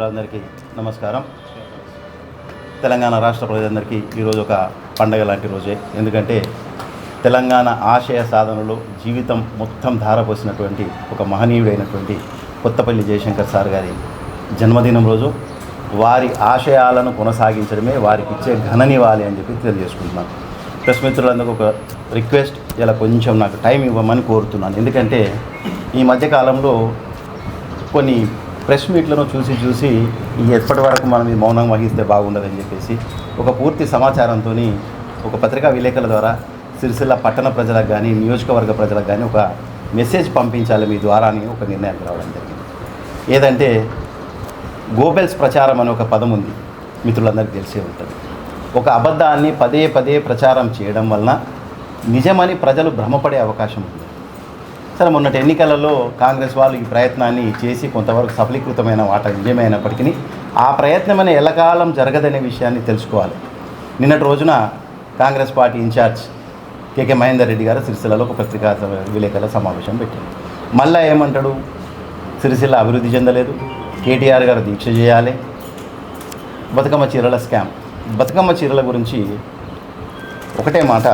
మిత్రులందరికీ నమస్కారం. తెలంగాణ రాష్ట్ర ప్రజలందరికీ ఈరోజు ఒక పండగ లాంటి రోజే. ఎందుకంటే తెలంగాణ ఆశయ సాధనలో జీవితం మొత్తం ధారపోసినటువంటి ఒక మహనీయుడైనటువంటి కొత్తపల్లి జయశంకర్ సార్ గారి జన్మదినం రోజు వారి ఆశయాలను కొనసాగించడమే వారికి ఇచ్చే ఘననివ్వాలి అని చెప్పి తెలియజేసుకుంటున్నాను. ప్రెస్ మిత్రులందరికీ ఒక రిక్వెస్ట్ ఇలా కొంచెం నాకు టైం ఇవ్వమని కోరుతున్నాను. ఎందుకంటే ఈ మధ్యకాలంలో కొన్ని ప్రెస్ మీట్లను చూసి చూసి ఎప్పటి వరకు మనం ఈ మౌనం వహిస్తే బాగుండదని చెప్పేసి ఒక పూర్తి సమాచారంతో ఒక పత్రికా విలేకరుల ద్వారా సిరిసిల్ల పట్టణ ప్రజలకు కానీ నియోజకవర్గ ప్రజలకు కానీ ఒక మెసేజ్ పంపించాలి మీ ద్వారా అని ఒక నిర్ణయానికి రావడం జరిగింది. ఏదంటే గోబెల్స్ ప్రచారం అనే ఒక పదం ఉంది. మిత్రులందరికీ తెలిసే ఉంటుంది. ఒక అబద్ధాన్ని పదే పదే ప్రచారం చేయడం వలన నిజమని ప్రజలు భ్రమపడే అవకాశం ఉంది. సరే మొన్నటి ఎన్నికలలో కాంగ్రెస్ వాళ్ళు ఈ ప్రయత్నాన్ని చేసి కొంతవరకు సఫలీకృతమైన వాట విజయమైనప్పటికీ ఆ ప్రయత్నం అనే ఎల్లకాలం జరగదనే విషయాన్ని తెలుసుకోవాలి. నిన్నటి రోజున Congress party in charge KK Mahender Reddy గారు సిరిసిల్లలో ఒక పత్రికా విలేకరుల సమావేశం పెట్టారు. మళ్ళా ఏమంటాడు? సిరిసిల్ల అభివృద్ధి చెందలేదు. కేటీఆర్ గారు దీక్ష చేయాలి. బతుకమ్మ చీరల స్కామ్. బతుకమ్మ చీరల గురించి ఒకటే మాట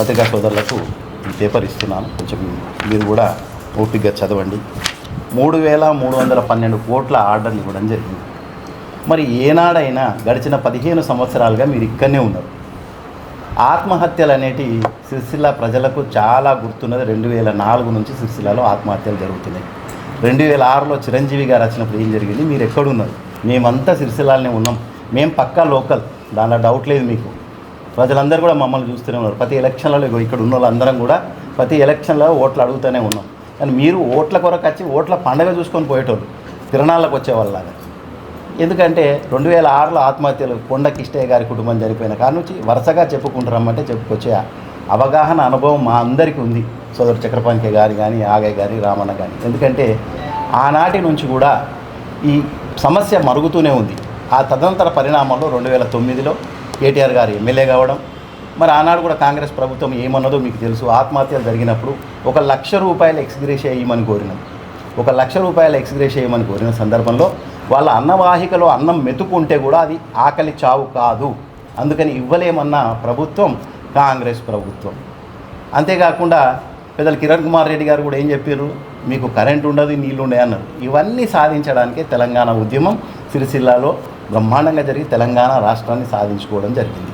పత్రికా సోదరులకు ఈ పేపర్ ఇస్తున్నాను. కొంచెం మీరు కూడా ఓపికగా చదవండి. మూడు వేల మూడు వందల పన్నెండు కోట్ల ఆర్డర్లు ఇవ్వడం జరిగింది. మరి ఏనాడైనా గడిచిన పదిహేను సంవత్సరాలుగా మీరు ఇక్కడనే ఉన్నారు. ఆత్మహత్యలు అనేటి సిరిసిల్ల ప్రజలకు చాలా గుర్తున్నది. రెండు వేల నాలుగు నుంచి సిరిసిల్లలో ఆత్మహత్యలు జరుగుతున్నాయి. రెండు వేల ఆరులో చిరంజీవి గారు వచ్చినప్పుడు ఏం జరిగింది? మీరు ఎక్కడున్నారు? మేమంతా సిరిసిల్లాలనే ఉన్నాం. మేము పక్కా లోకల్. దానిలో డౌట్ లేదు మీకు. ప్రజలందరూ కూడా మమ్మల్ని చూస్తూనే ఉన్నారు. ప్రతి ఎలక్షన్లలో ఇక్కడ ఉన్న వాళ్ళందరం కూడా ప్రతి ఎలక్షన్లో ఓట్లు అడుగుతూనే ఉన్నాం. కానీ మీరు ఓట్ల కొరకు వచ్చి ఓట్ల పండగ చూసుకొని పోయేటోళ్ళు తిరణాలకు వచ్చేవాళ్ళలాగా ఎందుకంటే రెండు వేల ఆరులో ఆత్మహత్యలు కొండ కిష్టయ్య గారి కుటుంబం జరిపోయిన కాడ నుంచి వరుసగా చెప్పుకుంటారమ్మంటే చెప్పుకొచ్చే అవగాహన అనుభవం మా అందరికీ ఉంది. సోదరు చక్రపాణికే గారి కానీ ఆగయ్య గారి రామన్న కానీ ఎందుకంటే ఆనాటి నుంచి కూడా ఈ సమస్య మరుగుతూనే ఉంది. ఆ తదనంతర పరిణామంలో రెండు వేల తొమ్మిదిలో కేటీఆర్ గారు ఎమ్మెల్యే కావడం మరి ఆనాడు కూడా కాంగ్రెస్ ప్రభుత్వం ఏమన్నదో మీకు తెలుసు. ఆత్మహత్యలు జరిగినప్పుడు ఒక లక్ష రూపాయల ఎక్స్గ్రేషియా చేయమని కోరినాం. ఒక లక్ష రూపాయల ఎక్స్గ్రేషియా చేయమని కోరిన సందర్భంలో వాళ్ళ అన్నవాహికలో అన్నం మెతుకుంటే కూడా అది ఆకలి చావు కాదు. అందుకని ఇవ్వలేమన్న ప్రభుత్వం కాంగ్రెస్ ప్రభుత్వం. అంతేకాకుండా పెద్దలు కిరణ్ కుమార్ రెడ్డి గారు కూడా ఏం చెప్పారు మీకు కరెంట్ ఉండదు నీళ్ళు ఉండే అన్నారు ఇవన్నీ సాధించడానికే తెలంగాణ ఉద్యమం సిరిసిల్లాలో బ్రహ్మాండంగా జరిగి తెలంగాణ రాష్ట్రాన్ని సాధించుకోవడం జరిగింది.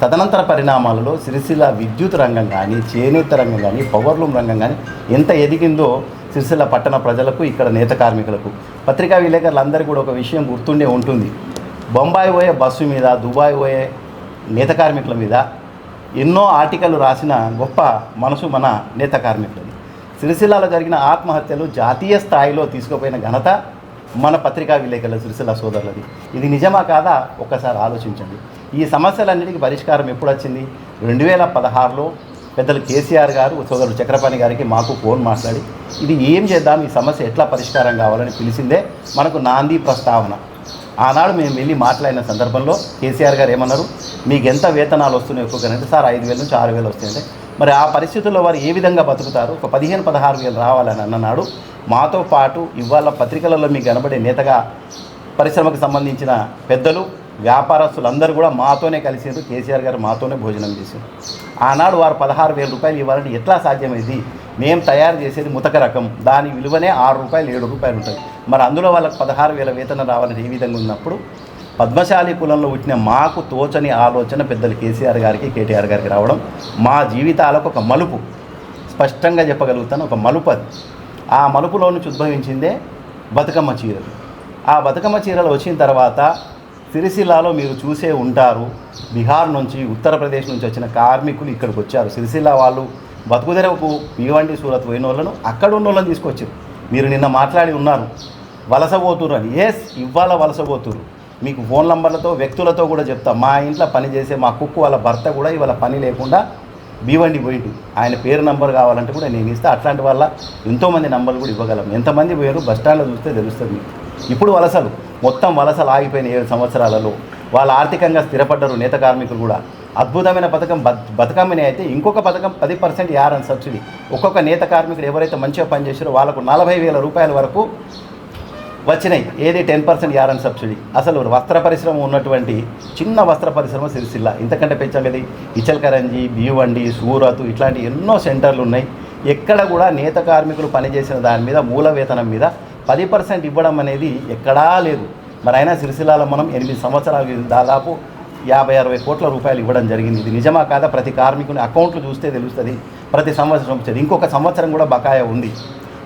తదనంతర పరిణామాలలో సిరిసిల్ల విద్యుత్ రంగం కానీ చేనేత రంగం కానీ పవర్లూమ్ రంగం కానీ ఎంత ఎదిగిందో సిరిసిల్ల పట్టణ ప్రజలకు ఇక్కడ నేత కార్మికులకు పత్రికా విలేకరులందరికీ కూడా ఒక విషయం గుర్తుండే ఉంటుంది. బొంబాయి పోయే బస్సు మీద దుబాయ్ పోయే నేత కార్మికుల మీద ఎన్నో ఆర్టికల్ రాసిన గొప్ప మనసు మన నేత కార్మికులది. సిరిసిల్లాలో జరిగిన ఆత్మహత్యలు జాతీయ స్థాయిలో తీసుకుపోయిన ఘనత మన పత్రికా విలేకరుల సిరిసిల్ల సోదరులది. ఇది నిజమా కాదా? ఒక్కసారి ఆలోచించండి. ఈ సమస్యలన్నిటికీ పరిష్కారం ఎప్పుడు వచ్చింది? రెండు వేల పదహారులో పెద్దలు కేసీఆర్ గారు సోదరుడు చక్రపాణి గారికి మాకు ఫోన్ మాట్లాడి ఇది ఏం చేద్దాం? ఈ సమస్య ఎట్లా పరిష్కారం కావాలని పిలిచిందే మనకు నాంది ప్రస్తావన. ఆనాడు మేము వెళ్ళి మాట్లాడిన సందర్భంలో కేసీఆర్ గారు ఏమన్నారు? మీకు ఎంత వేతనాలు వస్తున్నాయి ఒక్కొక్కరంటే సార్ ఐదు వేల నుంచి ఆరు వేలు వస్తాయంటే మరి ఆ పరిస్థితుల్లో వారు ఏ విధంగా బతుకుతారు? ఒక పదిహేను పదహారు వేలు రావాలని అన్ననాడు. మాతో పాటు ఇవాళ పత్రికలలో మీకు కనబడే నేతగా పరిశ్రమకు సంబంధించిన పెద్దలు వ్యాపారస్తులందరూ కూడా మాతోనే కలిసారు. కేసీఆర్ గారు మాతోనే భోజనం చేశారు ఆనాడు వారు పదహారు వేల రూపాయలు ఇవ్వాలంటే ఎట్లా సాధ్యమైంది? మేము తయారు చేసేది ముతక రకం. దాని విలువనే ఆరు రూపాయలు ఏడు రూపాయలు ఉంటుంది మరి అందులో వాళ్ళకి పదహారు వేల వేతనం రావాలని ఏ విధంగా ఉన్నప్పుడు? పద్మశాలి కులంలో పుట్టిన మాకు తోచని ఆలోచన పెద్దలు కేసీఆర్ గారికి కేటీఆర్ గారికి రావడం మా జీవితాలకు ఒక మలుపు. స్పష్టంగా చెప్పగలుగుతాను ఒక మలుపు అది. ఆ మలుపులో నుంచి ఉద్భవించిందే బతుకమ్మ చీరలు. ఆ బతుకమ్మ చీరలు వచ్చిన తర్వాత సిరిసిల్లాలో మీరు చూసే ఉంటారు బీహార్ నుంచి ఉత్తరప్రదేశ్ నుంచి వచ్చిన కార్మికులు ఇక్కడికి వచ్చారు. సిరిసిల్ల వాళ్ళు బతుకుదెరవకు పీవండి సూరత్ పోయిన వాళ్ళను అక్కడ ఉన్న వాళ్ళని తీసుకొచ్చారు. మీరు నిన్న మాట్లాడి ఉన్నారు. వలసపోతురు అని ఎస్ ఇవాళ వలసపోతురు మీకు ఫోన్ నంబర్లతో వ్యక్తులతో కూడా చెప్తా. మా ఇంట్లో పని చేసే మా కుక్కు వాళ్ళ భర్త కూడా ఇవాళ పని లేకుండా బీవండి పోయిండు. ఆయన పేరు నంబర్ కావాలంటే కూడా నేను ఇస్తే. అట్లాంటి వల్ల ఎంతోమంది నంబర్లు కూడా ఇవ్వగలం. ఎంతమంది పోయారు బస్ స్టాండ్లో చూస్తే తెలుస్తుంది మీకు. ఇప్పుడు వలసలు మొత్తం వలసలు ఆగిపోయిన ఏడు సంవత్సరాలలో వాళ్ళు ఆర్థికంగా స్థిరపడ్డరు నేత కార్మికులు కూడా. అద్భుతమైన పథకం బత్ బతుకమ్మని అయితే ఇంకొక పథకం పది పర్సెంట్ యారన్ సబ్సిడీ. ఒక్కొక్క నేత కార్మికుడు ఎవరైతే మంచిగా పనిచేసారో వాళ్ళకు నలభై వేల రూపాయల వరకు వచ్చినాయి. ఏది టెన్ పర్సెంట్ యారన్ సబ్సిడీ అసలు వస్త్ర పరిశ్రమ ఉన్నటువంటి చిన్న వస్త్ర పరిశ్రమ సిరిసిల్ల. ఇంతకంటే పెంచగది ఇచల్కరంజి బియ్యవండి సూరత్ ఇట్లాంటి ఎన్నో సెంటర్లు ఉన్నాయి. ఎక్కడ కూడా నేత కార్మికులు పనిచేసిన దాని మీద మూల వేతనం మీద పది పర్సెంట్ ఇవ్వడం అనేది ఎక్కడా లేదు. మరి అయినా సిరిసిల్లాలో మనం ఎనిమిది సంవత్సరాలు దాదాపు యాభై అరవై కోట్ల రూపాయలు ఇవ్వడం జరిగింది. ఇది నిజమా కాదా? ప్రతి కార్మికుని అకౌంట్లు చూస్తే తెలుస్తుంది. ప్రతి సంవత్సరం వచ్చేది ఇంకొక సంవత్సరం కూడా బకాయా ఉంది.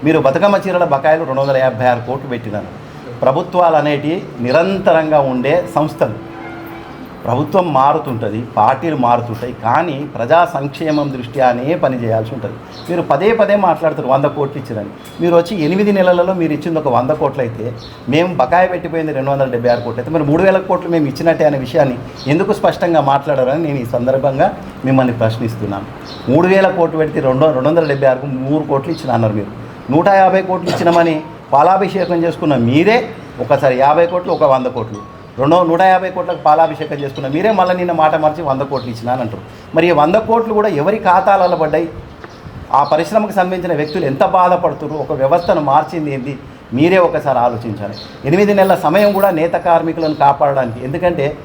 మీరు బతుకమ్మ చీరల బకాయిలు రెండు వందల యాభై ఆరు కోట్లు పెట్టినారు. ప్రభుత్వాలు అనేటివి నిరంతరంగా ఉండే సంస్థలు. ప్రభుత్వం మారుతుంటుంది పార్టీలు మారుతుంటాయి కానీ ప్రజా సంక్షేమం దృష్ట్యానే పని చేయాల్సి ఉంటుంది. మీరు పదే పదే మాట్లాడుతారు వంద కోట్లు ఇచ్చారని. మీరు వచ్చి ఎనిమిది నెలలలో మీరు ఇచ్చింది ఒక వంద కోట్లు అయితే మేము బకాయి పెట్టిపోయింది రెండు వందల డెబ్బై ఆరు కోట్లు అయితే మరి మూడు వేల కోట్లు మేము ఇచ్చినట్టే అనే విషయాన్ని ఎందుకు స్పష్టంగా మాట్లాడారని నేను ఈ సందర్భంగా మిమ్మల్ని ప్రశ్నిస్తున్నాను. మూడు వేల కోట్లు పెడితే రెండు రెండు వందల డెబ్బై ఆరుకు మూడు కోట్లు ఇచ్చిన అన్నారు మీరు. నూట యాభై కోట్లు ఇచ్చినామని పాలాభిషేకం చేసుకున్న మీరే ఒకసారి యాభై కోట్లు ఒక వంద కోట్లు. రెండో నూట యాభై కోట్లకు పాలాభిషేకం చేసుకున్న మీరే మళ్ళీ నిన్న మాట మార్చి వంద కోట్లు ఇచ్చినాను అంటారు. మరి ఈ వంద కోట్లు కూడా ఎవరి ఖాతాలలో పడ్డాయి? ఆ పరిశ్రమకు సంబంధించిన వ్యక్తులు ఎంత బాధపడుతున్నారు? ఒక వ్యవస్థను మార్చింది ఏంటి మీరే ఒకసారి ఆలోచించాలి. ఎనిమిది నెలల సమయం కూడా నేత కార్మికులను కాపాడడానికి. ఎందుకంటే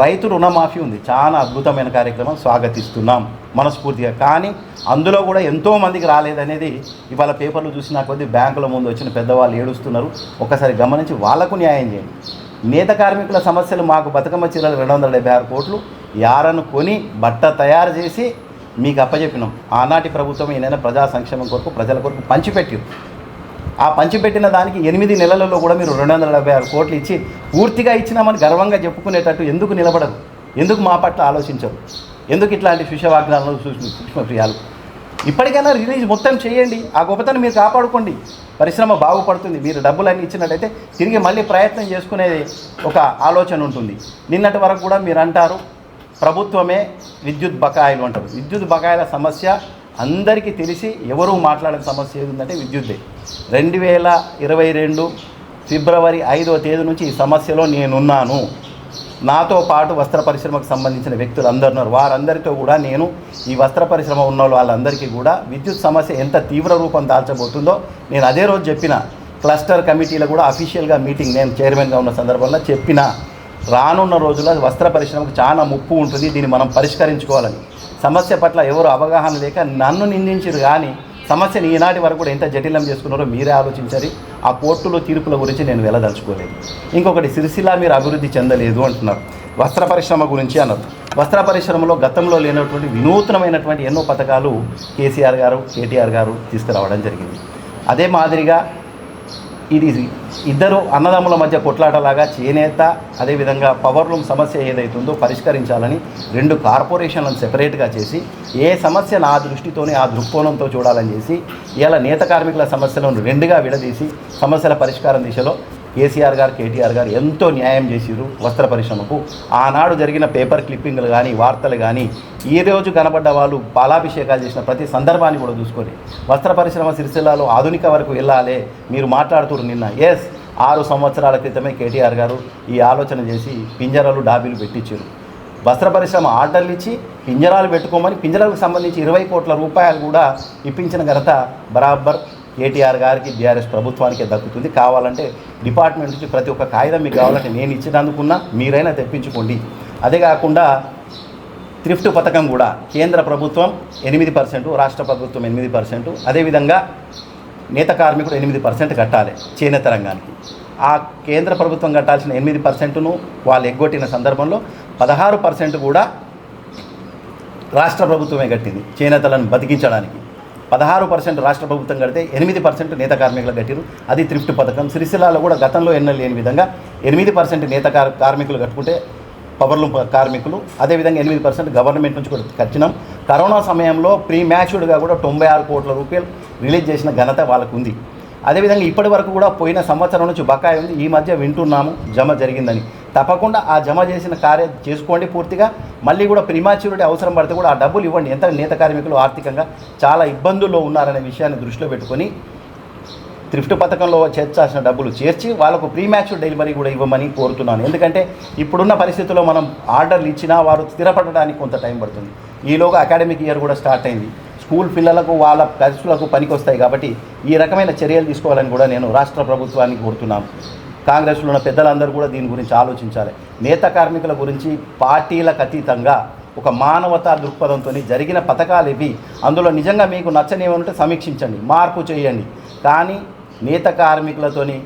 రైతు రుణమాఫీ ఉంది. చాలా అద్భుతమైన కార్యక్రమం. స్వాగతిస్తున్నాం. మనస్ఫూర్తిగా. కానీ అందులో కూడా ఎంతో మందికి రాలేదనేది ఇవాళ పేపర్లు చూసిన కొద్దీ బ్యాంకుల ముందు వచ్చిన పెద్దవాళ్ళు ఏడుస్తున్నారు. ఒకసారి గమనించి వాళ్ళకు న్యాయం చేయండి. నేత కార్మికుల సమస్యలు మాకు బతుకమ్మ చీరలు రెండు వందల డెబ్బై ఆరు కోట్లు. యారను కొని బట్ట తయారు చేసి మీకు అప్పచెప్పినాం ఆనాటి ప్రభుత్వం ఏదైనా ప్రజా సంక్షేమం కొరకు ప్రజల కొరకు పంచిపెట్టి ఆ పంచిపెట్టిన దానికి ఎనిమిది నెలలలో కూడా మీరు రెండు వందల డెబ్బై ఆరు కోట్లు ఇచ్చి పూర్తిగా ఇచ్చినామని గర్వంగా చెప్పుకునేటట్టు ఎందుకు నిలబడరు? ఎందుకు మా పట్ల ఆలోచించరు? ఎందుకు ఇట్లాంటి శిష్యవాగ్నాలను సూక్ష్మప్రియాలు ఇప్పటికైనా రిలీజ్ మొత్తం చేయండి. ఆ గొప్పతను మీరు కాపాడుకోండి. పరిశ్రమ బాగుపడుతుంది. మీరు డబ్బులన్నీ ఇచ్చినట్టయితే తిరిగి మళ్ళీ ప్రయత్నం చేసుకునే ఒక ఆలోచన ఉంటుంది. నిన్నటి వరకు కూడా మీరు అంటారు ప్రభుత్వమే విద్యుత్ బకాయిలు అంటారు. విద్యుత్ బకాయిల సమస్య అందరికీ తెలిసి ఎవరు మాట్లాడని సమస్య ఏది ఉందంటే విద్యుత్తే రెండు వేల ఇరవై రెండు ఫిబ్రవరి ఐదో తేదీ నుంచి ఈ సమస్యలో నేనున్నాను. నాతో పాటు వస్త్ర పరిశ్రమకు సంబంధించిన వ్యక్తులు అందరు ఉన్నారు. వారందరితో కూడా నేను ఈ వస్త్ర పరిశ్రమ ఉన్న వాళ్ళందరికీ కూడా విద్యుత్ సమస్య ఎంత తీవ్ర రూపం దాల్చబోతుందో నేను అదే రోజు చెప్పిన. క్లస్టర్ కమిటీలో కూడా అఫీషియల్గా మీటింగ్ నేను చైర్మన్గా ఉన్న సందర్భంలో చెప్పిన. రానున్న రోజుల్లో వస్త్ర పరిశ్రమకు చాలా ముప్పు ఉంటుంది. దీన్ని మనం పరిష్కరించుకోవాలని. సమస్య పట్ల ఎవరు అవగాహన లేక నన్ను నిందించారు కానీ సమస్యని ఈనాటి వరకు కూడా ఎంత జటిలం చేసుకున్నారో మీరే ఆలోచించాలి ఆ కోర్టులో తీర్పుల గురించి నేను వెళ్ళదలుచుకోలేదు ఇంకొకటి సిరిసిల్ల మీరు అభివృద్ధి చెందలేదు అంటున్నారు. వస్త్ర పరిశ్రమ గురించి అన్నారు వస్త్ర పరిశ్రమలో గతంలో లేనటువంటి వినూత్నమైనటువంటి ఎన్నో పథకాలు కేసీఆర్ గారు కేటీఆర్ గారు తీసుకురావడం జరిగింది. అదే మాదిరిగా ఇది ఇద్దరు అన్నదమ్ముల మధ్య కొట్లాటలాగా చేనేత అదేవిధంగా పవర్ లూమ్ సమస్య ఏదైతుందో పరిష్కరించాలని రెండు కార్పొరేషన్లను సెపరేట్గా చేసి ఏ సమస్య నా దృష్టితోనే ఆ దృక్కోణంతో చూడాలని చేసి ఇలా నేత కార్మికుల సమస్యలను రెండుగా విడదీసి సమస్యల పరిష్కారం దిశలో కేసీఆర్ గారు కేటీఆర్ గారు ఎంతో న్యాయం చేసిరు వస్త్ర పరిశ్రమకు. ఆనాడు జరిగిన పేపర్ క్లిప్పింగ్లు కానీ వార్తలు కానీ ఈ రోజు కనబడ్డ వాళ్ళు పాలాభిషేకాలు చేసిన ప్రతి సందర్భాన్ని కూడా చూసుకొని వస్త్ర పరిశ్రమ సిరిసిల్లాలో ఆధునిక వరకు వెళ్ళాలి మీరు మాట్లాడుతున్నారు నిన్న. ఎస్ ఆరు సంవత్సరాల క్రితమే కేటీఆర్ గారు ఈ ఆలోచన చేసి పింజరాలు డాబీలు పెట్టించారు వస్త్ర పరిశ్రమ ఆర్డర్లు ఇచ్చి పింజరాలు పెట్టుకోమని పింజరాలకు సంబంధించి ఇరవై కోట్ల రూపాయలు కూడా ఇప్పించిన ఘనత బరాబర్ కేటీఆర్ గారికి బీఆర్ఎస్ ప్రభుత్వానికే దక్కుతుంది. కావాలంటే డిపార్ట్మెంట్ నుంచి ప్రతి ఒక్క కాగితం మీకు కావాలంటే నేను ఇచ్చినందుకున్నా మీరైనా తెప్పించుకోండి. అదే కాకుండా థ్రిఫ్ట్ పథకం కూడా కేంద్ర ప్రభుత్వం ఎనిమిది పర్సెంట్ రాష్ట్ర ప్రభుత్వం ఎనిమిది పర్సెంట్ అదేవిధంగా నేత కార్మికుడు ఎనిమిది పర్సెంట్ కట్టాలి చేనేత రంగానికి. ఆ కేంద్ర ప్రభుత్వం కట్టాల్సిన ఎనిమిది పర్సెంట్ను వాళ్ళు ఎగ్గొట్టిన సందర్భంలో పదహారు పర్సెంట్ కూడా రాష్ట్ర ప్రభుత్వమే కట్టింది చేనేతలను బతికించడానికి. పదహారు పర్సెంట్ రాష్ట్ర ప్రభుత్వం కడితే ఎనిమిది పర్సెంట్ నేత కార్మికులు కట్టిరు అది థ్రిఫ్ట్ పథకం. సిరిసిల్లాలో కూడా గతంలో ఎన్నో లేని విధంగా ఎనిమిది పర్సెంట్ నేత కార్- కార్మికులు కట్టుకుంటే పవర్లు కార్మికులు. అదేవిధంగా ఎనిమిది పర్సెంట్ గవర్నమెంట్ నుంచి కూడా కట్టినాం. కరోనా సమయంలో ప్రీ మ్యాచ్డ్గా కూడా తొంభై ఆరు కోట్ల రూపాయలు రిలీజ్ చేసిన ఘనత వాళ్ళకు ఉంది అదేవిధంగా ఇప్పటి వరకు కూడా పోయిన సంవత్సరం నుంచి బకాయి ఉంది. ఈ మధ్య వింటున్నాము. జమ జరిగిందని. తప్పకుండా ఆ జమ చేసిన కార్య చేసుకోండి పూర్తిగా. మళ్ళీ కూడా ప్రిమాచ్యూరిటీ అవసరం పడితే కూడా ఆ డబ్బులు ఇవ్వండి. ఎంత నేత కార్మికులు ఆర్థికంగా చాలా ఇబ్బందుల్లో ఉన్నారనే విషయాన్ని దృష్టిలో పెట్టుకొని థ్రిఫ్ట్ పథకంలో చేర్చాల్సిన డబ్బులు చేర్చి వాళ్ళకు ప్రీమాచ్యూర్ డెలివరీ కూడా ఇవ్వమని కోరుతున్నాను. ఎందుకంటే ఇప్పుడున్న పరిస్థితుల్లో మనం ఆర్డర్లు ఇచ్చినా వారు స్థిరపడడానికి కొంత టైం పడుతుంది. ఈలోగా అకాడమిక్ ఇయర్ కూడా స్టార్ట్ అయింది. స్కూల్ పిల్లలకు వాళ్ళ ఖర్చులకు పనికొస్తాయి కాబట్టి ఈ రకమైన చర్యలు తీసుకోవాలని కూడా నేను రాష్ట్ర ప్రభుత్వానికి కోరుతున్నాను. కాంగ్రెస్లో ఉన్న పెద్దలందరూ కూడా దీని గురించి ఆలోచించాలి. నేత కార్మికుల గురించి పార్టీలకు అతీతంగా ఒక మానవతా దృక్పథంతో జరిగిన పథకాలు ఇవి. అందులో నిజంగా మీకు నచ్చనివనుంటే సమీక్షించండి మార్పు చేయండి. కానీ నేత కార్మికులతోని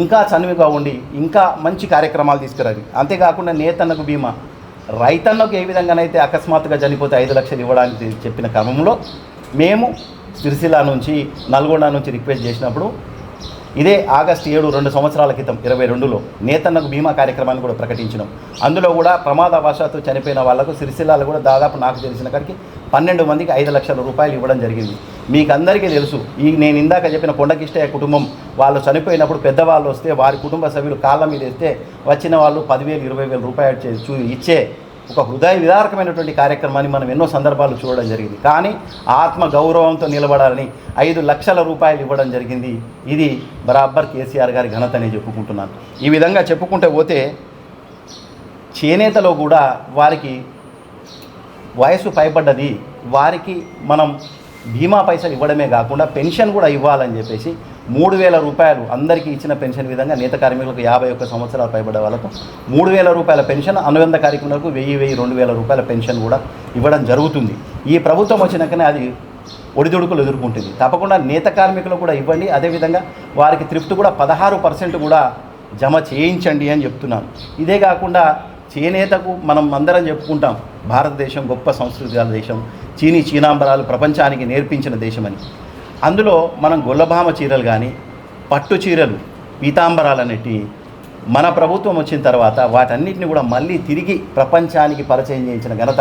ఇంకా చనువుగా ఉండి ఇంకా మంచి కార్యక్రమాలు తీసుకురండి. అంతేకాకుండా నేతన్నకు బీమా. రైతన్నకు ఏ విధంగానైతే అకస్మాత్తుగా చనిపోతే ఐదు లక్షలు ఇవ్వడానికి చెప్పిన క్రమంలో మేము సిరిసిల్ల నుంచి నల్గొండ నుంచి రిక్వెస్ట్ చేసినప్పుడు ఇదే ఆగస్టు ఏడు రెండు సంవత్సరాల క్రితం ఇరవై రెండులో నేతన్నకు బీమా కార్యక్రమాన్ని కూడా ప్రకటించినాం. అందులో కూడా ప్రమాదవశాత్తు చనిపోయిన వాళ్ళకు సిరిసిల్లాలో కూడా దాదాపు నాకు తెలిసిన కాడికి పన్నెండు మందికి ఐదు లక్షల రూపాయలు ఇవ్వడం జరిగింది. మీకు అందరికీ తెలుసు ఈ నేను ఇందాక చెప్పిన కొండకిష్టయ్య కుటుంబం వాళ్ళు చనిపోయినప్పుడు పెద్దవాళ్ళు వస్తే వారి కుటుంబ సభ్యులు కాళ్ళ మీద వేస్తే వచ్చిన వాళ్ళు పదివేలు ఇరవై వేల రూపాయలు చూ ఇచ్చే ఒక హృదయ విదారకమైనటువంటి కార్యక్రమాన్ని మనం ఎన్నో సందర్భాలు చూడడం జరిగింది. కానీ ఆత్మ గౌరవంతో నిలబడాలని ఐదు లక్షల రూపాయలు ఇవ్వడం జరిగింది. ఇది బరాబర్ కేసీఆర్ గారి ఘనత అని చెప్పుకుంటున్నాను. ఈ విధంగా చెప్పుకుంటే పోతే చేనేతలో కూడా వారికి వయసు పైబడ్డది. వారికి మనం బీమా పైసలు ఇవ్వడమే కాకుండా పెన్షన్ కూడా ఇవ్వాలని చెప్పేసి మూడు వేల రూపాయలు అందరికీ ఇచ్చిన పెన్షన్ విధంగా నేత కార్మికులకు యాభై ఒక్క సంవత్సరాలు పైబడే వాళ్ళకు మూడు వేల రూపాయల పెన్షన్ అనుబంధ కార్యక్రమాలకు వెయ్యి వెయ్యి రెండు వేల రూపాయల పెన్షన్ కూడా ఇవ్వడం జరుగుతుంది. ఈ ప్రభుత్వం వచ్చినాకనే అది ఒడిదుడుకులు ఎదుర్కొంటుంది. తప్పకుండా నేత కార్మికులకు కూడా ఇవ్వండి. అదేవిధంగా వారికి త్రిఫ్ట్ కూడా పదహారు పర్సెంట్ కూడా జమ చేయించండి అని చెప్తున్నాను. ఇదే కాకుండా చేనేతకు మనం అందరం చెప్పుకుంటాం భారతదేశం గొప్ప సంస్కృతి గల దేశం చీనీ చీనాంబరాలు ప్రపంచానికి నేర్పించిన దేశమని. అందులో మనం గొల్లభామ చీరలు కానీ పట్టు చీరలు పీతాంబరాలు అనేటి మన ప్రభుత్వం వచ్చిన తర్వాత వాటన్నిటిని కూడా మళ్ళీ తిరిగి ప్రపంచానికి పరిచయం చేయించిన ఘనత.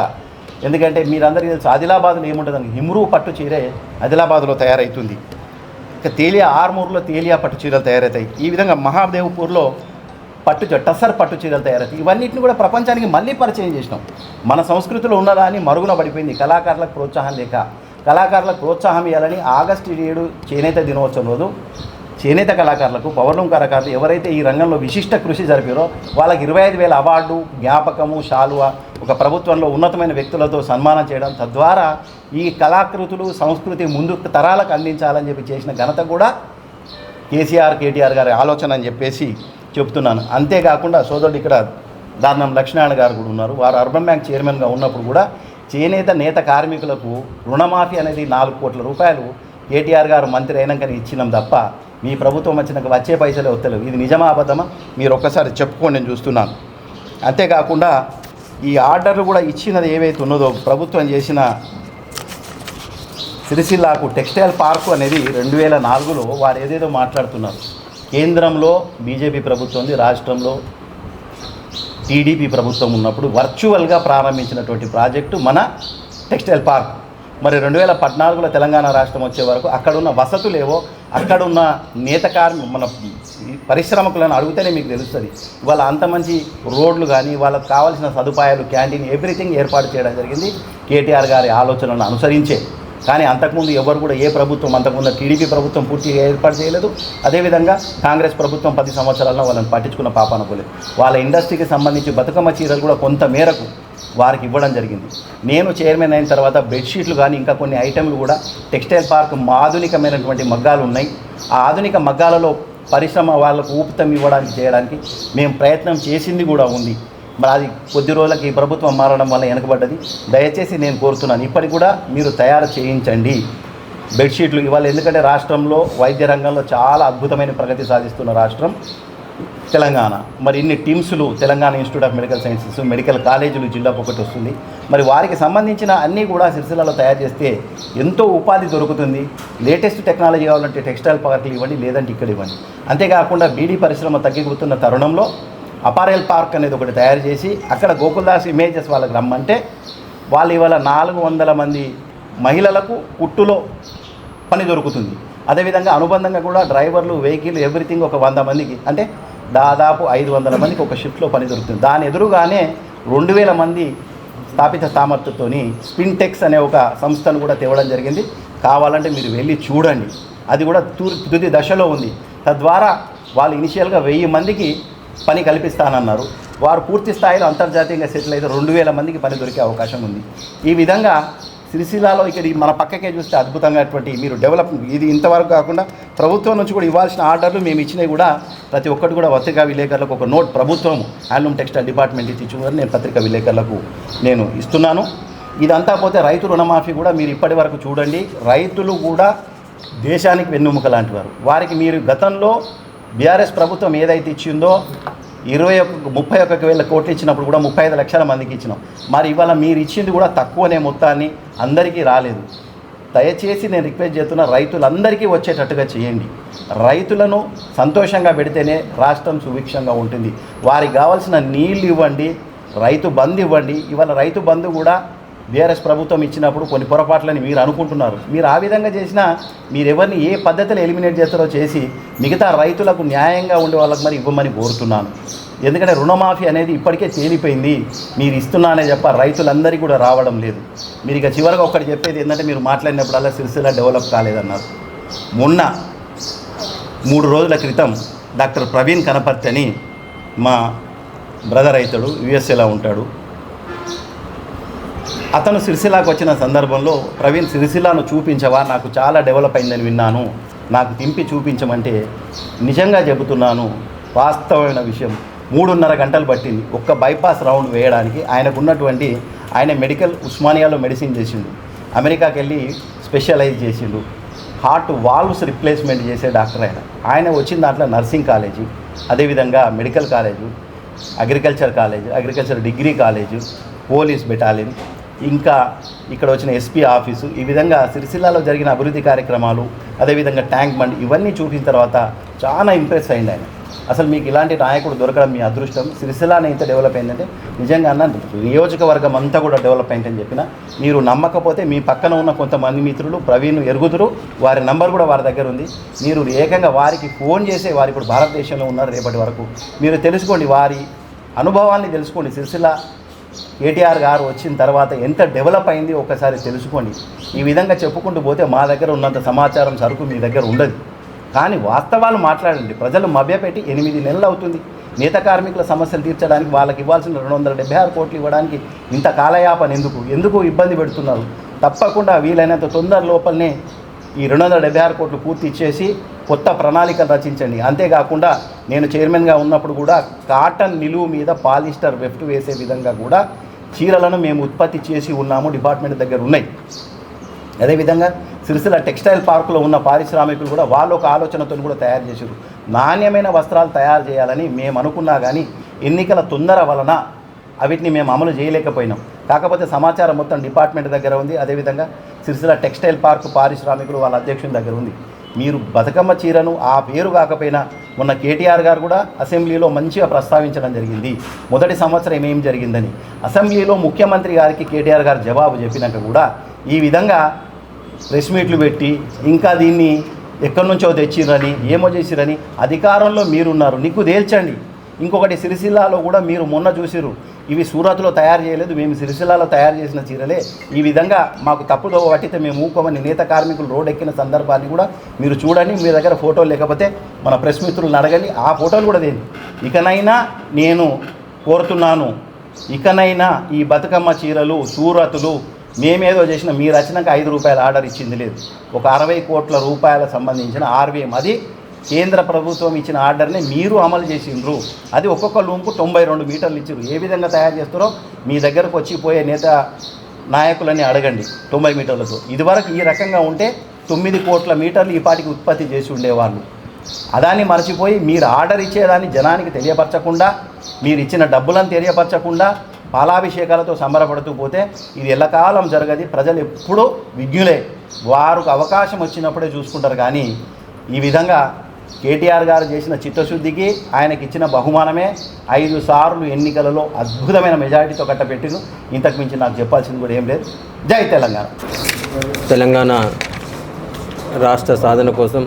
ఎందుకంటే మీరందరికీ తెలుసు ఆదిలాబాద్లో ఏముంటుందని హిమ్రూ పట్టు చీరే ఆదిలాబాద్లో తయారవుతుంది ఇక తేలియా ఆర్మూర్లో తేలియా పట్టు చీరలు తయారవుతాయి ఈ విధంగా మహాదేవ్పూర్లో పట్టు టసర్ పట్టు చీరలు తయారవుతాయి ఇవన్నిటిని కూడా ప్రపంచానికి మళ్ళీ పరిచయం చేసినాం. మన సంస్కృతిలో ఉన్నదాన్ని మరుగున పడిపోయింది కళాకారులకు ప్రోత్సాహం లేక. కళాకారులకు ప్రోత్సాహం ఇవ్వాలని ఆగస్టు ఏడు చేనేత దినోత్సవం రోజు చేనేత కళాకారులకు పౌర్ణం కళాకారులు ఎవరైతే ఈ రంగంలో విశిష్ట కృషి జరిపారో వాళ్ళకి ఇరవై ఐదు వేల అవార్డు జ్ఞాపకము శాలువ ఒక ప్రభుత్వంలో ఉన్నతమైన వ్యక్తులతో సన్మానం చేయడం తద్వారా ఈ కళాకృతులు సంస్కృతి ముందు తరాలకు అందించాలని చెప్పి చేసిన ఘనత కూడా కేసీఆర్ కేటీఆర్ గారి ఆలోచన అని చెప్పేసి చెప్తున్నాను. అంతేకాకుండా సోదరుడు ఇక్కడ దారుణం లక్ష్మీనారాయణ గారు కూడా ఉన్నారు. వారు అర్బన్ బ్యాంక్ చైర్మన్గా ఉన్నప్పుడు కూడా చేనేత నేత కార్మికులకు రుణమాఫీ అనేది నాలుగు కోట్ల రూపాయలు కేటీఆర్ గారు మంత్రి అయినాకనే ఇచ్చినాం తప్ప మీ ప్రభుత్వం వచ్చినాక వచ్చే పైసలే వస్తలేవు. ఇది నిజమా అబద్ధమా? మీరు ఒక్కసారి చెప్పుకోండి నేను చూస్తున్నాను. అంతేకాకుండా ఈ ఆర్డర్లు కూడా ఇచ్చినది ఏవైతే ఉన్నదో ప్రభుత్వం చేసిన సిరిసిల్లాకు టెక్స్టైల్ పార్కు అనేది రెండు వేల నాలుగులో వారు ఏదేదో మాట్లాడుతున్నారు. కేంద్రంలో బీజేపీ ప్రభుత్వం ఉంది రాష్ట్రంలో టీడీపీ ప్రభుత్వం ఉన్నప్పుడు వర్చువల్గా ప్రారంభించినటువంటి ప్రాజెక్టు మన టెక్స్టైల్ పార్క్. మరి రెండు వేల పద్నాలుగులో తెలంగాణ రాష్ట్రం వచ్చే వరకు అక్కడున్న వసతులేవో అక్కడున్న నేత కార్మి మన పరిశ్రమకులను అడిగితేనే మీకు తెలుస్తుంది. ఇవాళ అంత మంచి రోడ్లు కానీ వాళ్ళకు కావాల్సిన సదుపాయాలు క్యాంటీన్ ఎవ్రీథింగ్ ఏర్పాటు చేయడం జరిగింది. కేటీఆర్ గారి ఆలోచనలను అనుసరించే కానీ అంతకుముందు ఎవరు కూడా ఏ ప్రభుత్వం అంతకుముందు టీడీపీ ప్రభుత్వం పూర్తిగా ఏర్పాటు చేయలేదు. అదేవిధంగా కాంగ్రెస్ ప్రభుత్వం పది సంవత్సరాల్లో వాళ్ళని పట్టించుకున్న పాపాన పోలేదు వాళ్ళ ఇండస్ట్రీకి సంబంధించి బతుకమ్మ చీరలు కూడా కొంత మేరకు వారికి ఇవ్వడం జరిగింది. నేను చైర్మన్ అయిన తర్వాత బెడ్షీట్లు కానీ ఇంకా కొన్ని ఐటెంలు కూడా టెక్స్టైల్ పార్క్ ఆధునికమైనటువంటి మగ్గాలు ఉన్నాయి. ఆ ఆధునిక మగ్గాలలో పరిశ్రమ వాళ్ళకు ఊపితం ఇవ్వడానికి చేయడానికి మేము ప్రయత్నం చేసింది కూడా ఉంది. మరి అది కొద్ది రోజులకి ఈ ప్రభుత్వం మారడం వల్ల వెనకబడ్డది. దయచేసి నేను కోరుతున్నాను ఇప్పటికి కూడా మీరు తయారు చేయించండి. బెడ్షీట్లు ఇవాళ ఎందుకంటే రాష్ట్రంలో వైద్య రంగంలో చాలా అద్భుతమైన ప్రగతి సాధిస్తున్న రాష్ట్రం తెలంగాణ. మరి ఇన్ని టీమ్స్లు Telangana institute of medical sciences medical కాలేజీలు జిల్లాకు ఒకటి వస్తుంది. మరి వారికి సంబంధించిన అన్నీ కూడా సిరిసిల్లలో తయారు చేస్తే ఎంతో ఉపాధి దొరుకుతుంది. లేటెస్ట్ టెక్నాలజీ కావాలంటే టెక్స్టైల్ పార్కులు ఇవ్వండి లేదంటే ఇక్కడ ఇవ్వండి. అంతేకాకుండా బీడీ పరిశ్రమ తగ్గిపోతున్న తరుణంలో అపారెల్ పార్క్ అనేది ఒకటి తయారు చేసి అక్కడ గోకుల్దాస్ ఇమేజెస్ వాళ్ళకి రమ్మంటే వాళ్ళు ఇవాళ నాలుగు వందల మంది మహిళలకు కుట్టులో పని దొరుకుతుంది. అదేవిధంగా అనుబంధంగా కూడా డ్రైవర్లు వెహికల్ ఎవ్రీథింగ్ ఒక వంద మందికి అంటే దాదాపు ఐదు వందల మందికి ఒక షిఫ్ట్లో పని దొరుకుతుంది. దాని ఎదురుగానే రెండు వేల మంది స్థాపిత సామర్థ్యంతోని స్పిన్టెక్స్ అనే ఒక సంస్థను కూడా తేవడం జరిగింది. కావాలంటే మీరు వెళ్ళి చూడండి. అది కూడా తూర్ తుది దశలో ఉంది. తద్వారా వాళ్ళు ఇనిషియల్గా వెయ్యి మందికి పని కల్పిస్తానన్నారు. వారు పూర్తి స్థాయిలో అంతర్జాతీయంగా సెటిల్ అయితే రెండు వేల మందికి పని దొరికే అవకాశం ఉంది. ఈ విధంగా సిరిసిల్లాలో ఇక్కడ మన పక్కకే చూస్తే అద్భుతంగాటువంటి మీరు డెవలప్ ఇది ఇంతవరకు కాకుండా ప్రభుత్వం నుంచి కూడా ఇవ్వాల్సిన ఆర్డర్లు మేము ఇచ్చినవి కూడా ప్రతి ఒక్కటి కూడా పత్రికా విలేకరులకు ఒక నోట్ ప్రభుత్వం హ్యాండ్లూమ్ టెక్స్టైల్ డిపార్ట్మెంట్ ఇచ్చి ఇచ్చిన నేను పత్రికా విలేకరులకు నేను ఇస్తున్నాను. ఇదంతా పోతే రైతు రుణమాఫీ కూడా మీరు ఇప్పటి వరకు చూడండి. రైతులు కూడా దేశానికి వెన్నుముక లాంటి వారు. వారికి మీరు గతంలో బీఆర్ఎస్ ప్రభుత్వం ఏదైతే ఇచ్చిందో ఇరవై ఒక్క ముప్పై ఒక్క వేల కోట్లు ఇచ్చినప్పుడు కూడా ముప్పై ఐదు లక్షల మందికి ఇచ్చినాం. మరి ఇవాళ మీరు ఇచ్చింది కూడా తక్కువనే మొత్తాన్ని అందరికీ రాలేదు. దయచేసి నేను రిక్వెస్ట్ చేస్తున్న రైతులందరికీ వచ్చేటట్టుగా చేయండి. రైతులను సంతోషంగా పెడితేనే రాష్ట్రం సుభిక్షంగా ఉంటుంది. వారికి కావాల్సిన నీళ్ళు ఇవ్వండి రైతు బంద్ ఇవ్వండి. ఇవాళ రైతు బంధు కూడా బీఆర్ఎస్ ప్రభుత్వం ఇచ్చినప్పుడు కొన్ని పొరపాట్లని మీరు అనుకుంటున్నారు. మీరు ఆ విధంగా చేసినా మీరు ఎవరిని ఏ పద్ధతిలో ఎలిమినేట్ చేస్తారో చేసి మిగతా రైతులకు న్యాయంగా ఉండే వాళ్ళకి మరి ఇవ్వమని కోరుతున్నాను. ఎందుకంటే రుణమాఫీ అనేది ఇప్పటికే తేలిపోయింది. మీరు ఇస్తున్నానే చెప్ప రైతులందరికీ కూడా రావడం లేదు. మీరు ఇక చివరిగా ఒకటి చెప్పేది ఏంటంటే మీరు మాట్లాడినప్పుడల్లా సిరిసిల్ల డెవలప్ కాలేదన్నారు. మొన్న మూడు రోజుల క్రితం డాక్టర్ ప్రవీణ్ కనపర్తి అని మా బ్రదర్ అవుతాడు యుఎస్ఏలో ఉంటాడు. అతను సిరిసిలాకు వచ్చిన సందర్భంలో ప్రవీణ్ సిరిసిలాను చూపించవా? నాకు చాలా డెవలప్ అయిందని విన్నాను. నాకు తింపి చూపించమంటే నిజంగా చెబుతున్నాను. వాస్తవమైన విషయం. మూడున్నర గంటలు పట్టింది. ఒక్క బైపాస్ రౌండ్ వేయడానికి ఆయనకున్నటువంటి ఆయన మెడికల్ ఉస్మానియాలో మెడిసిన్ చేసిండు. అమెరికాకి వెళ్ళి స్పెషలైజ్ చేసిండు. హార్ట్ వాల్వ్స్ రిప్లేస్మెంట్ చేసే డాక్టర్ ఆయన. ఆయన వచ్చిన దాంట్లో నర్సింగ్ కాలేజీ అదేవిధంగా medical college agriculture college agriculture degree college police battalion ఇంకా ఇక్కడ వచ్చిన ఎస్పీ ఆఫీసు ఈ విధంగా సిరిసిల్లాలో జరిగిన అభివృద్ధి కార్యక్రమాలు అదేవిధంగా ట్యాంక్ బండ్ ఇవన్నీ చూపించిన తర్వాత చాలా ఇంప్రెస్ అయింది ఆయన. అసలు మీకు ఇలాంటి నాయకుడు దొరకడం మీ అదృష్టం. సిరిసిల్లానే ఇంత డెవలప్ అయిందంటే నిజంగా అన్న నియోజకవర్గం అంతా కూడా డెవలప్ అయిందని చెప్పిన మీరు నమ్మకపోతే మీ పక్కన ఉన్న కొంతమంది మిత్రులు ప్రవీణ్ ఎరుగుదురు వారి నంబర్ కూడా వారి దగ్గర ఉంది. మీరు ఏకంగా వారికి ఫోన్ చేసే వారు ఇప్పుడు భారతదేశంలో ఉన్నారు రేపటి వరకు. మీరు తెలుసుకోండి వారి అనుభవాల్ని తెలుసుకోండి. సిరిసిల్ల కేటీఆర్ గారు వచ్చిన తర్వాత ఎంత డెవలప్ అయింది ఒకసారి తెలుసుకోండి ఈ విధంగా చెప్పుకుంటూ పోతే మా దగ్గర ఉన్నంత సమాచారం సరుకు మీ దగ్గర ఉండదు. కానీ వాస్తవాలు మాట్లాడండి. ప్రజలు మభ్యపెట్టి ఎనిమిది నెలలు అవుతుంది. నేత కార్మికుల సమస్యలు తీర్చడానికి వాళ్ళకి ఇవ్వాల్సిన రెండు వందల డెబ్బై ఆరు కోట్లు ఇవ్వడానికి ఇంత కాలయాపన ఎందుకు? ఎందుకు ఇబ్బంది పెడుతున్నారు? తప్పకుండా వీలైనంత తొందర లోపలనే ఈ రెండు వందల డెబ్బై ఆరు కోట్లు పూర్తి ఇచ్చేసి కొత్త ప్రణాళికలు రచించండి. అంతేకాకుండా నేను చైర్మన్గా ఉన్నప్పుడు కూడా కాటన్ నిలువు మీద పాలిస్టర్ వెఫ్ట్ వేసే విధంగా కూడా చీరలను మేము ఉత్పత్తి చేసి ఉన్నాము డిపార్ట్మెంట్ దగ్గర ఉన్నాయి. అదేవిధంగా సిరిసిల్ల టెక్స్టైల్ పార్కులో ఉన్న పారిశ్రామికులు కూడా వాళ్ళు ఒక ఆలోచనతో కూడా తయారు చేశారు. నాణ్యమైన వస్త్రాలు తయారు చేయాలని మేము అనుకున్నా కానీ ఎన్నికల తొందర వలన అవిటిని మేము అమలు చేయలేకపోయినాం. కాకపోతే సమాచారం మొత్తం డిపార్ట్మెంట్ దగ్గర ఉంది. అదేవిధంగా సిరిసిల్ల టెక్స్టైల్ పార్క్ పారిశ్రామికులు వాళ్ళ అధ్యక్షుని దగ్గర ఉంది. మీరు బతుకమ్మ చీరను ఆ పేరు కాకపోయినా మొన్న కేటీఆర్ గారు కూడా అసెంబ్లీలో మంచిగా ప్రస్తావించడం జరిగింది. మొదటి సంవత్సరం ఏం జరిగిందని. అసెంబ్లీలో ముఖ్యమంత్రి గారికి కేటీఆర్ గారు జవాబు చెప్పినాక కూడా ఈ విధంగా ప్రెస్ మీట్లు పెట్టి ఇంకా దీన్ని ఎక్కడి నుంచో తెచ్చిరని ఏమో చేసిరని అధికారంలో మీరున్నారు. నీకు తేల్చండి. ఇంకొకటి సిరిసిల్లాలో కూడా మీరు మొన్న చూసిరు ఇవి సూరత్లో తయారు చేయలేదు మేము సిరిసిల్లాలో తయారు చేసిన చీరలే. ఈ విధంగా మాకు తప్పుదో పట్టితే మేము ఊకోమని నేత కార్మికులు రోడ్ ఎక్కిన సందర్భాన్ని కూడా మీరు చూడండి మీ దగ్గర ఫోటోలు లేకపోతే మన ప్రెస్ మిత్రులను అడగండి. ఆ ఫోటోలు కూడా దేని? ఇకనైనా నేను కోరుతున్నాను ఇకనైనా ఈ బతుకమ్మ చీరలు సూరతులు మేమేదో చేసిన మీరు వచ్చినాక ఐదు రూపాయల ఆర్డర్ ఇచ్చింది లేదు. ఒక అరవై కోట్ల రూపాయల సంబంధించిన ఆర్వీఎం అది. కేంద్ర ప్రభుత్వం ఇచ్చిన ఆర్డర్ని మీరు అమలు చేసిండ్రు. అది ఒక్కొక్క లూంపు తొంభై రెండు మీటర్లు ఇచ్చారు ఏ విధంగా తయారు చేస్తారో మీ దగ్గరకు వచ్చి పోయే నేత నాయకులని అడగండి. తొంభై మీటర్లతో ఇదివరకు ఈ రకంగా ఉంటే తొమ్మిది కోట్ల మీటర్లు ఈ పాటికి ఉత్పత్తి చేసి ఉండేవాళ్ళు. అదాన్ని మర్చిపోయి మీరు ఆర్డర్ ఇచ్చేదాన్ని జనానికి తెలియపరచకుండా మీరు ఇచ్చిన డబ్బులను తెలియపరచకుండా పాలాభిషేకాలతో సంబరపడుతూ పోతే ఇది ఎల్లకాలం జరగది. ప్రజలు ఎప్పుడూ విజ్ఞులే. వారికి అవకాశం వచ్చినప్పుడే చూసుకుంటారు. కానీ ఈ విధంగా కేటీఆర్ గారు చేసిన చిత్తశుద్ధికి ఆయనకి ఇచ్చిన బహుమానమే ఐదు సార్లు ఎన్నికలలో అద్భుతమైన మెజారిటీతో కట్టబెట్టిను ఇంతకు మించి నాకు చెప్పాల్సింది కూడా ఏం లేదు. జై తెలంగాణ. తెలంగాణ రాష్ట్ర సాధన కోసం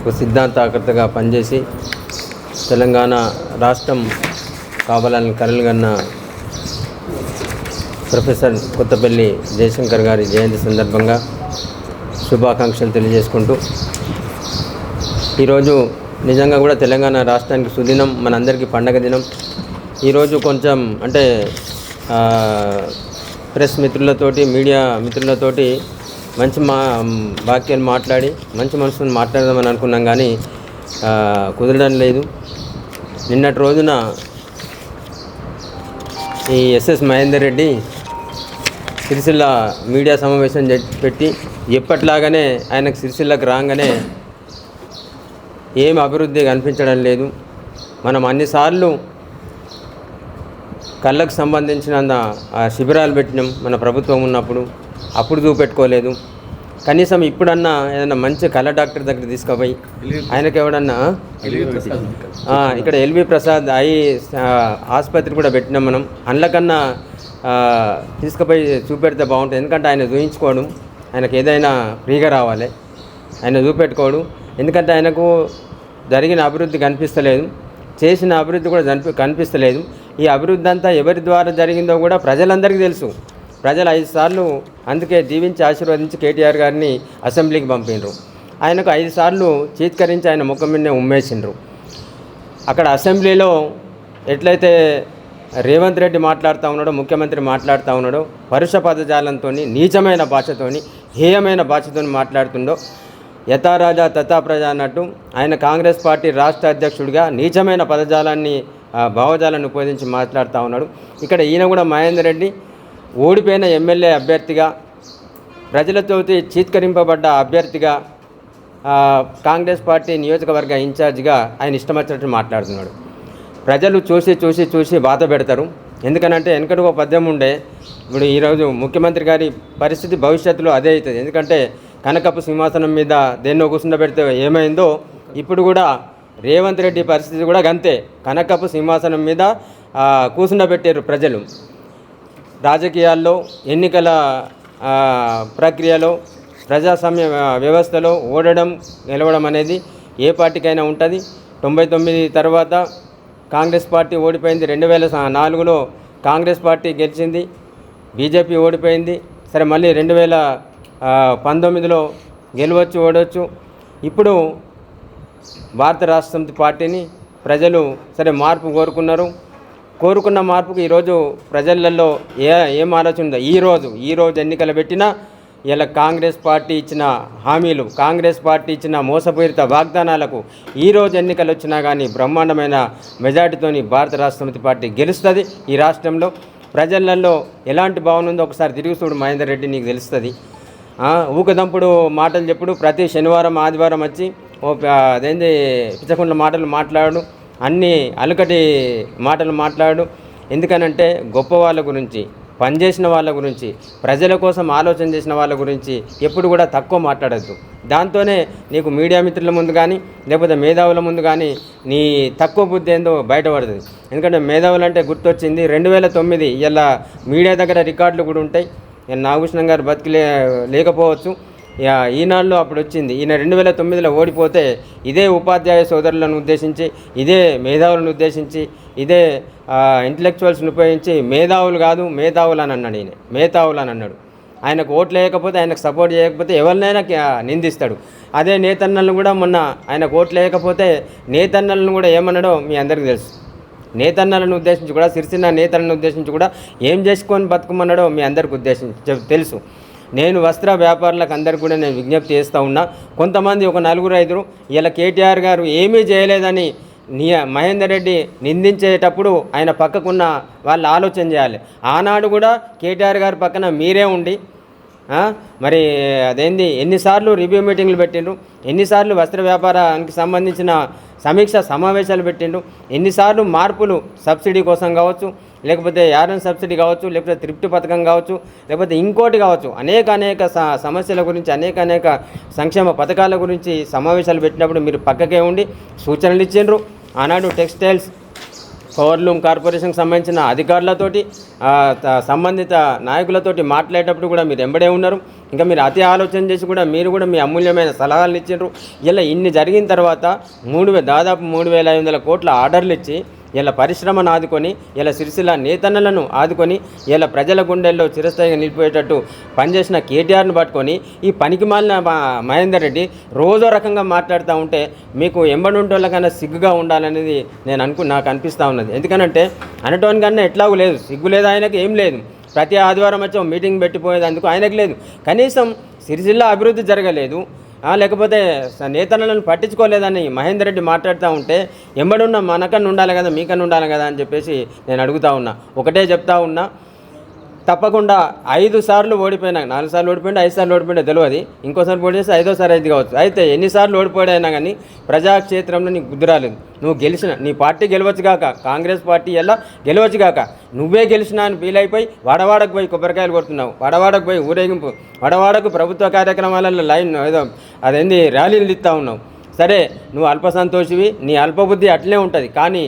ఒక సిద్ధాంతాకర్తగా పనిచేసి తెలంగాణ రాష్ట్రం కావాలని కలలుగన్న ప్రొఫెసర్ కొత్తపల్లి జయశంకర్ గారి జయంతి సందర్భంగా శుభాకాంక్షలు తెలియజేసుకుంటూ ఈరోజు నిజంగా కూడా తెలంగాణ రాష్ట్రానికి సుదినం మనందరికీ పండగ దినం. ఈరోజు కొంచెం అంటే ప్రెస్ మిత్రులతోటి మీడియా మిత్రులతోటి మంచి మా వాక్యాలు మాట్లాడి మంచి మనసుని మాట్లాడదామని అనుకున్నాం కానీ కుదరడం లేదు. నిన్నటి రోజున ఈ ఎస్ఎస్ మహేందర్ రెడ్డి సిరిసిల్ల మీడియా సమావేశం పెట్టి ఎప్పట్లాగానే ఆయనకు సిరిసిల్లకు రాగానే ఏం అభివృద్ధి కనిపించడం లేదు. మనం అన్నిసార్లు కళ్ళకు సంబంధించిన శిబిరాలు పెట్టినాం మన ప్రభుత్వం ఉన్నప్పుడు. అప్పుడు చూపెట్టుకోలేదు. కనీసం ఇప్పుడన్నా ఏదైనా మంచి కళ్ళ డాక్టర్ దగ్గర తీసుకుపోయి ఆయనకి ఎవడన్నా ఇక్కడ ఎల్వి ప్రసాద్ ఐ ఆసుపత్రి కూడా పెట్టినాం మనం. అందులోకన్నా తీసుకుపోయి చూపెడితే బాగుంటుంది. ఎందుకంటే ఆయన చూయించుకోవడం ఆయనకు ఏదైనా ఫ్రీగా రావాలి. ఆయన చూపెట్టుకోవడం ఎందుకంటే ఆయనకు జరిగిన అభివృద్ధి కనిపిస్తలేదు. చేసిన అభివృద్ధి కూడా కనిపి కనిపిస్తలేదు. ఈ అభివృద్ధి అంతా ఎవరి ద్వారా జరిగిందో కూడా ప్రజలందరికీ తెలుసు. ప్రజలు ఐదు సార్లు అందుకే దీవించి ఆశీర్వదించి కేటీఆర్ గారిని అసెంబ్లీకి పంపిండ్రు. ఆయనకు ఐదు సార్లు చీత్కరించి ఆయన ముఖం మీదనే ఉమ్మేసిండ్రు. అక్కడ అసెంబ్లీలో ఎట్లయితే రేవంత్ రెడ్డి మాట్లాడుతూ ఉన్నాడో ముఖ్యమంత్రి మాట్లాడుతూ ఉన్నాడో పరుష పదజాలంతో నీచమైన భాషతోని హేయమైన భాషతో మాట్లాడుతుండో యథారాజా తథా ప్రజ అన్నట్టు ఆయన కాంగ్రెస్ పార్టీ రాష్ట్ర అధ్యక్షుడిగా నీచమైన పదజాలాన్ని ఆ, భావజాలాన్ని ఉపయోగించి మాట్లాడుతూ ఉన్నాడు. ఇక్కడ ఈయన కూడా మహేందర్ రెడ్డి ఓడిపోయిన ఎమ్మెల్యే అభ్యర్థిగా ప్రజలతో చీత్కరింపబడ్డ అభ్యర్థిగా కాంగ్రెస్ పార్టీ నియోజకవర్గ ఇన్ఛార్జిగా ఆయన ఇష్టమచ్చినట్టు మాట్లాడుతున్నాడు. ప్రజలు చూసి చూసి చూసి బాధ పెడతారు. ఎందుకనంటే వెనకటి ఒక పద్యం ఉండే ఇప్పుడు ఈరోజు ముఖ్యమంత్రి గారి పరిస్థితి భవిష్యత్తులో అదే అవుతుంది. ఎందుకంటే కనకపు సింహాసనం మీద దేన్నో కూర్చుండబెడితే ఏమైందో ఇప్పుడు కూడా రేవంత్ రెడ్డి పరిస్థితి కూడా గంతే. కనకపు సింహాసనం మీద కూర్చుండబెట్టారు ప్రజలు. రాజకీయాల్లో ఎన్నికల ప్రక్రియలో ప్రజాస్వామ్య వ్యవస్థలో ఓడడం గెలవడం అనేది ఏ పార్టీకైనా ఉంటుంది. తొంభై తొమ్మిది తర్వాత కాంగ్రెస్ పార్టీ ఓడిపోయింది. రెండు వేల నాలుగులో కాంగ్రెస్ పార్టీ గెలిచింది. బీజేపీ ఓడిపోయింది. సరే మళ్ళీ రెండు వేల పంతొమ్మిదిలో గెలవచ్చు ఓడవచ్చు ఇప్పుడు భారత రాష్ట్ర సమితి పార్టీని ప్రజలు సరే మార్పు కోరుకున్నారు. కోరుకున్న మార్పుకు ఈరోజు ప్రజలలో ఏ ఏం ఆలోచన ఉందో ఈరోజు ఈరోజు ఎన్నికలు పెట్టినా ఇలా కాంగ్రెస్ పార్టీ ఇచ్చిన హామీలు కాంగ్రెస్ పార్టీ ఇచ్చిన మోసపూరిత వాగ్దానాలకు ఈరోజు ఎన్నికలు వచ్చినా కానీ బ్రహ్మాండమైన మెజార్టీతోని భారత రాష్ట్ర సమితి పార్టీ గెలుస్తుంది ఈ రాష్ట్రంలో. ప్రజలలో ఎలాంటి భావన ఉందో ఒకసారి తిరుగుతుడు మహేందర్ రెడ్డి నీకు తెలుస్తుంది. ఊకదంపుడు మాటలు చెప్పుడు ప్రతి శనివారం ఆదివారం వచ్చి ఓ అదేంది పిచ్చకుండ్ల మాటలు మాట్లాడు అన్ని అలకటి మాటలు మాట్లాడు. ఎందుకనంటే గొప్ప వాళ్ళ గురించి పనిచేసిన వాళ్ళ గురించి ప్రజల కోసం ఆలోచన చేసిన వాళ్ళ గురించి ఎప్పుడు కూడా తక్కువ మాట్లాడద్దు. దాంతోనే నీకు మీడియా మిత్రుల ముందు కానీ లేకపోతే మేధావుల ముందు కానీ నీ తక్కువ బుద్ధి ఏందో బయటపడుతుంది. ఎందుకంటే మేధావులు అంటే గుర్తొచ్చింది రెండు వేల తొమ్మిది ఇలా మీడియా దగ్గర రికార్డులు కూడా ఉంటాయి. నాగభూషణం గారు బతికి లేకపోవచ్చు. ఇక ఈనాడులో అప్పుడు వచ్చింది. ఈయన రెండు వేల తొమ్మిదిలో ఓడిపోతే ఇదే ఉపాధ్యాయ సోదరులను ఉద్దేశించి ఇదే మేధావులను ఉద్దేశించి ఇదే ఇంటలెక్చువల్స్ని ఉపయోగించి మేధావులు కాదు మేధావులు అని అన్నాడు ఈయన. మేధావులు అని అన్నాడు. ఆయనకు ఓట్లు వేయకపోతే ఆయనకు సపోర్ట్ చేయకపోతే ఎవరినైనా నిందిస్తాడు. అదే నేతన్నలను కూడా మొన్న ఆయనకు ఓట్లు వేయకపోతే నేతన్నలను కూడా ఏమన్నాడో మీ అందరికీ తెలుసు. నేతన్నలను ఉద్దేశించి కూడా సిరిసిన్న నేతలను ఉద్దేశించి కూడా ఏం చేసుకొని బతుకమన్నాడో మీ అందరికి ఉద్దేశించి తెలుసు. నేను వస్త్ర వ్యాపారులకు అందరికి కూడా నేను విజ్ఞప్తి చేస్తూ ఉన్నా కొంతమంది ఒక నలుగురు ఐదురు ఇలా కేటీఆర్ గారు ఏమీ చేయలేదని నీ మహేందర్ రెడ్డి నిందించేటప్పుడు ఆయన పక్కకున్న వాళ్ళు ఆలోచన చేయాలి. ఆనాడు కూడా కేటీఆర్ గారి పక్కన మీరే ఉండి మరి అదేంది ఎన్నిసార్లు రివ్యూ మీటింగ్లు పెట్టిండ్రు ఎన్నిసార్లు వస్త్ర వ్యాపారానికి సంబంధించిన సమీక్ష సమావేశాలు పెట్టిండ్రు ఎన్నిసార్లు మార్పులు సబ్సిడీ కోసం కావచ్చు లేకపోతే యారన్ సబ్సిడీ కావచ్చు లేకపోతే తృప్తి పథకం కావచ్చు లేకపోతే ఇంకోటి కావచ్చు. అనేక అనేక సమస్యల గురించి అనేక అనేక సంక్షేమ పథకాల గురించి సమావేశాలు పెట్టినప్పుడు మీరు పక్కకే ఉండి సూచనలు ఇచ్చిండ్రు. ఆనాడు టెక్స్టైల్స్ పవర్లూమ్ కార్పొరేషన్కి సంబంధించిన అధికారులతోటి త- సంబంధిత నాయకులతోటి మాట్లాడేటప్పుడు కూడా మీరు ఎంబడే ఉన్నారు. ఇంకా మీరు అతి ఆలోచన చేసి కూడా మీరు కూడా మీ అమూల్యమైన సలహాలు ఇచ్చిండ్రు. ఇలా ఇన్ని జరిగిన తర్వాత మూడు దాదాపు మూడు వేల ఐదు వందల కోట్ల ఆర్డర్లు ఇచ్చి ఇలా పరిశ్రమను ఆదుకొని ఇలా సిరిసిల్ల నేతన్నలను ఆదుకొని ఇలా ప్రజల గుండెల్లో చిరస్థాయిగా నిలిపోయేటట్టు పనిచేసిన కేటీఆర్ని పట్టుకొని ఈ పనికి మాలిన మా- మహేందర్ రెడ్డి రోజో రకంగా మాట్లాడుతూ ఉంటే మీకు ఎంబడుంటోళ్ళకన్నా సిగ్గుగా ఉండాలనేది నేను అనుకు నాకు అనిపిస్తూ ఉన్నది. ఎందుకనంటే అనటోని కన్నా ఎట్లాగూ లేదు. సిగ్గు లేదు ఆయనకి ఏం లేదు. ప్రతి ఆదివారం వచ్చి మీటింగ్ మీటింగ్ పెట్టిపోయేందుకు ఆయనకు లేదు. కనీసం సిరిసిల్ల అభివృద్ధి జరగలేదు. లేకపోతే నేతలను పట్టించుకోలేదని మహేందర్ రెడ్డి మాట్లాడుతూ ఉంటే ఎంబడున్న మనకన్నా ఉండాలి కదా మీకన్నా ఉండాలి కదా అని చెప్పేసి నేను అడుగుతా ఉన్నా. ఒకటే చెప్తా ఉన్నా తప్పకుండా ఐదు సార్లు ఓడిపోయినా నాలుగు సార్లు ఓడిపోయింటే ఐదు సార్లు ఓడిపోయినా తెలియదు. ఇంకోసారి పోటీ చేస్తే ఐదోసారి అయితే కావచ్చు. అయితే ఎన్నిసార్లు ఓడిపోయినా కానీ ప్రజాక్షేత్రంలో నీకు బుద్ధి రాలేదు. నువ్వు గెలిచిన నీ పార్టీ గెలవచ్చు కాక కాంగ్రెస్ పార్టీ ఎలా గెలవచ్చు కాక నువ్వే గెలిచినా అని ఫీల్ అయిపోయి పోయి కొబ్బరికాయలు కొడుతున్నావు. వడవాడకు పోయి ఊరేగింపు వడవాడకు ప్రభుత్వ కార్యక్రమాలలో లైన్ ఏదో అదేంది ర్యాలీలు ఇస్తూ ఉన్నావు. సరే నువ్వు అల్ప సంతోషివి నీ అల్పబుద్ధి అట్లే ఉంటుంది. కానీ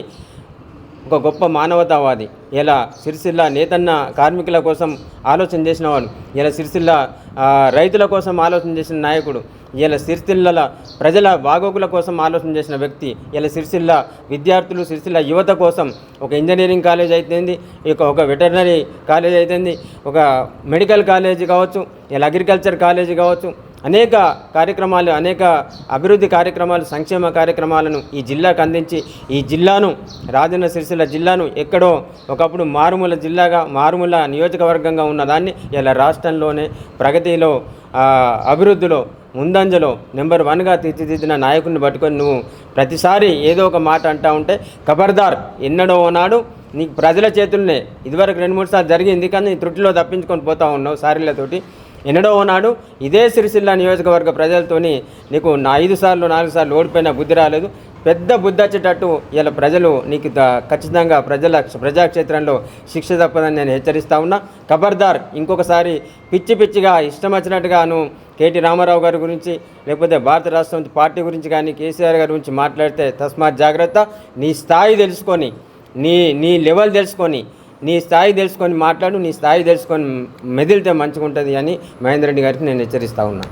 ఒక గొప్ప మానవతావాది. ఇలా సిరిసిల్ల నేతన్న కార్మికుల కోసం ఆలోచన చేసినవాడు. ఇలా సిరిసిల్ల రైతుల కోసం ఆలోచన చేసిన నాయకుడు. ఇలా సిరిసిల్ల ప్రజల బాగోగుల కోసం ఆలోచన చేసిన వ్యక్తి. ఇలా సిరిసిల్ల విద్యార్థులు సిరిసిల్ల యువత కోసం ఒక ఇంజనీరింగ్ కాలేజ్ అయితేంది ఒక వెటర్నరీ కాలేజ్ అయితేంది ఒక మెడికల్ కాలేజీ కావచ్చు ఇలా అగ్రికల్చర్ కాలేజీ కావచ్చు అనేక కార్యక్రమాలు అనేక అభివృద్ధి కార్యక్రమాలు సంక్షేమ కార్యక్రమాలను ఈ జిల్లాకు అందించి ఈ జిల్లాను రాజన్న సిరిసిల్ల జిల్లాను ఎక్కడో ఒకప్పుడు మారుమూల జిల్లాగా మారుమూల నియోజకవర్గంగా ఉన్నదాన్ని ఇలా రాష్ట్రంలోనే ప్రగతిలో అభివృద్ధిలో ముందంజలో నెంబర్ వన్గా తీర్చిదిద్దిన నాయకుడిని పట్టుకొని నువ్వు ప్రతిసారి ఏదో ఒక మాట అంటా ఉంటే ఖబర్దార్ ఎన్నడో నాడు నీకు ప్రజల చేతుల్నే ఇదివరకు రెండు మూడు సార్లు జరిగింది కానీ నీ త్రుటిలో తప్పించుకొని పోతా ఉన్నావు సారీలతోటి ఎన్నడో నాడు ఇదే సిరిసిల్ల నియోజకవర్గ ప్రజలతోని నీకు నా ఐదు సార్లు నాలుగు సార్లు ఓడిపోయిన బుద్ధి రాలేదు. పెద్ద బుద్ధి వచ్చేటట్టు ఇలా ప్రజలు నీకు ఖచ్చితంగా ప్రజల ప్రజాక్షేత్రంలో శిక్ష తప్పదని నేను హెచ్చరిస్తా ఉన్నా. ఖబర్దార్ ఇంకొకసారి పిచ్చి పిచ్చిగా ఇష్టం వచ్చినట్టుగాను కేటీ రామారావు గారి గురించి లేకపోతే భారత రాష్ట్రం పార్టీ గురించి కానీ కేసీఆర్ గారి గురించి మాట్లాడితే తస్మాత్ జాగ్రత్త. నీ స్థాయి తెలుసుకొని నీ నీ లెవెల్ తెలుసుకొని నీ స్థాయి తెలుసుకొని మాట్లాడు నీ స్థాయి తెలుసుకొని మెదిలితే మంచిగా ఉంటుంది అని మహేందర్ రెడ్డి గారికి నేను హెచ్చరిస్తా ఉన్నా.